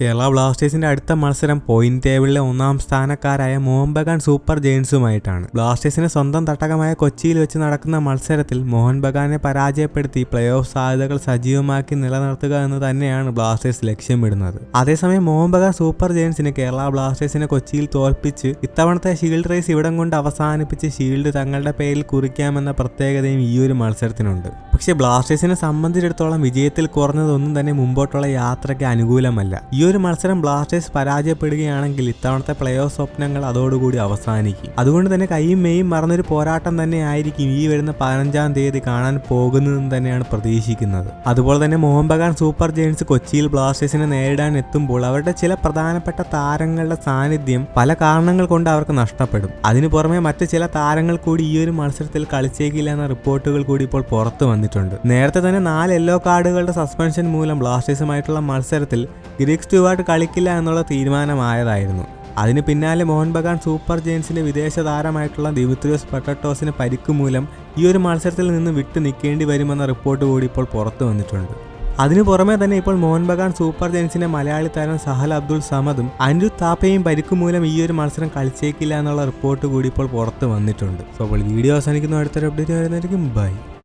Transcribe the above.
കേരള ബ്ലാസ്റ്റേഴ്സിന്റെ അടുത്ത മത്സരം പോയിന്റ് ടേബിളിലെ ഒന്നാം സ്ഥാനക്കാരായ മോഹൻ ബഗാൻ സൂപ്പർ ജെയിൻസുമായിട്ടാണ്. ബ്ലാസ്റ്റേഴ്സിന്റെ സ്വന്തം തട്ടകമായ കൊച്ചിയിൽ വെച്ച് നടക്കുന്ന മത്സരത്തിൽ മോഹൻ ബഗാനെ പരാജയപ്പെടുത്തി പ്ലേ ഓഫ് സാധ്യതകൾ സജീവമാക്കി നിലനിർത്തുക എന്ന് തന്നെയാണ് ബ്ലാസ്റ്റേഴ്സ് ലക്ഷ്യമിടുന്നത്. അതേസമയം മോഹൻ ബഗാൻ സൂപ്പർ ജെയിൻസിന് കേരള ബ്ലാസ്റ്റേഴ്സിനെ കൊച്ചിയിൽ തോൽപ്പിച്ച് ഇത്തവണത്തെ ഷീൽഡ് റേസ് ഇവിടം കൊണ്ട് അവസാനിപ്പിച്ച് ഷീൽഡ് തങ്ങളുടെ പേരിൽ കുറിക്കാമെന്ന പ്രത്യേകതയും ഈ ഒരു മത്സരത്തിനുണ്ട്. പക്ഷേ ബ്ലാസ്റ്റേഴ്സിനെ സംബന്ധിച്ചിടത്തോളം വിജയത്തിൽ കുറഞ്ഞതൊന്നും തന്നെ മുമ്പോട്ടുള്ള യാത്രയ്ക്ക് അനുകൂലമല്ല. ഈ ഒരു മത്സരം ബ്ലാസ്റ്റേഴ്സ് പരാജയപ്പെടുകയാണെങ്കിൽ ഇത്തവണത്തെ പ്ലേ ഓഫ് സ്വപ്നങ്ങൾ അതോടുകൂടി അവസാനിക്കും. അതുകൊണ്ട് തന്നെ കൈയും മെയ്യും മറന്നൊരു പോരാട്ടം തന്നെ ആയിരിക്കും ഈ വരുന്ന പതിനഞ്ചാം തീയതി കാണാൻ പോകുന്നതെന്ന് തന്നെയാണ് പ്രതീക്ഷിക്കുന്നത്. അതുപോലെ തന്നെ മോഹൻ ബഗാൻ സൂപ്പർ ജെയിൻസ് കൊച്ചിയിൽ ബ്ലാസ്റ്റേഴ്സിനെ നേരിടാൻ എത്തുമ്പോൾ അവരുടെ ചില പ്രധാനപ്പെട്ട താരങ്ങളുടെ സാന്നിധ്യം പല കാരണങ്ങൾ കൊണ്ട് അവർക്ക് നഷ്ടപ്പെടും. അതിനു പുറമെ മറ്റ് ചില താരങ്ങൾ കൂടി ഈ ഒരു മത്സരത്തിൽ കളിച്ചേക്കില്ല എന്ന റിപ്പോർട്ടുകൾ കൂടി ഇപ്പോൾ പുറത്തു വന്നിട്ടുണ്ട്. നേരത്തെ തന്നെ നാല് യെല്ലോ കാർഡുകളുടെ സസ്പെൻഷൻ മൂലം ബ്ലാസ്റ്റേഴ്സുമായിട്ടുള്ള മത്സരത്തിൽ ഗ്രീക്ക് സ്റ്റുവാർട്ട് കളിക്കില്ല എന്നുള്ള തീരുമാനമായതായിരുന്നു. അതിന് പിന്നാലെ മോഹൻ ബഗാൻ സൂപ്പർ ജെയിൻസിന്റെ വിദേശ താരമായിട്ടുള്ള ദിമിത്രിയോസ് പെട്ടോസിന് പരിക്ക് മൂലം ഈ ഒരു മത്സരത്തിൽ നിന്ന് വിട്ടു നിൽക്കേണ്ടി വരുമെന്ന റിപ്പോർട്ട് കൂടി ഇപ്പോൾ പുറത്തു വന്നിട്ടുണ്ട്. അതിനു പുറമെ തന്നെ ഇപ്പോൾ മോഹൻ ബഗാൻ സൂപ്പർ ജെയിൻസിന്റെ മലയാളി താരം സഹൽ അബ്ദുൾ സമദും അനിരുദ്ധ് താപ്പയും പരിക്ക് മൂലം ഈ ഒരു മത്സരം കളിച്ചേക്കില്ല എന്നുള്ള റിപ്പോർട്ട് കൂടി ഇപ്പോൾ പുറത്ത് വന്നിട്ടുണ്ട്. സോ അപ്പോൾ വീഡിയോ അവസാനിക്കുന്ന. അടുത്തൊരു അപ്ഡേറ്റ് വരുന്നതായിരിക്കും. ബൈ